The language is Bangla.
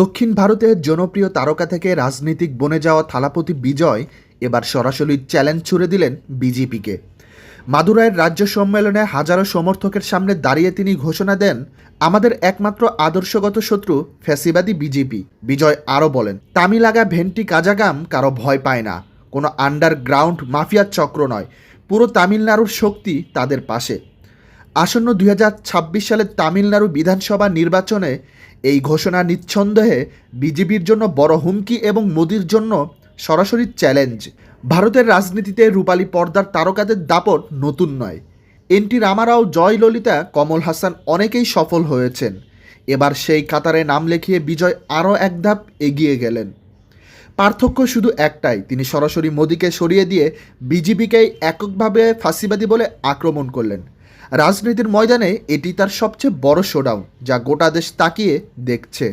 দক্ষিণ ভারতের জনপ্রিয় তারকা থেকে রাজনীতিক বনে যাওয়া থালাপতি বিজয় এবার সরাসরি চ্যালেঞ্জ ছুড়ে দিলেন বিজেপিকে। মাদুরাইয়ের রাজ্য সম্মেলনে হাজারো সমর্থকের সামনে দাঁড়িয়ে তিনি ঘোষণা দেন, আমাদের একমাত্র আদর্শগত শত্রু ফ্যাসিবাদী বিজেপি। বিজয় আরও বলেন, তামিলাগা ভেন্টি কাজাগাম কারও ভয় পায় না। কোনো আন্ডারগ্রাউন্ড মাফিয়ার চক্র নয়। পুরো তামিলনাড়ুর শক্তি তাদের পাশে। আসন্ন দুই হাজার ছাব্বিশ সালের তামিলনাড়ু বিধানসভা নির্বাচনে এই ঘোষণা নিঃসন্দেহে বিজেপির জন্য বড় হুমকি এবং মোদির জন্য সরাসরি চ্যালেঞ্জ। ভারতের রাজনীতিতে রূপালী পর্দার তারকাদের দাপট নতুন নয়। এনটি রামারাও, জয় ললিতা, কমল হাসান অনেকেই সফল হয়েছেন। এবার সেই কাতারে নাম লেখিয়ে বিজয় আরও এক ধাপ এগিয়ে গেলেন। পার্থক্য শুধু একটাই, তিনি সরাসরি মোদীকে সরিয়ে দিয়ে বিজেপিকেই এককভাবে ফাঁসিবাদী বলে আক্রমণ করলেন। রাজনীতির ময়দানে এটি তার সবচেয়ে বড় শোডাউন যা গোটা দেশ তাকিয়ে দেখছে।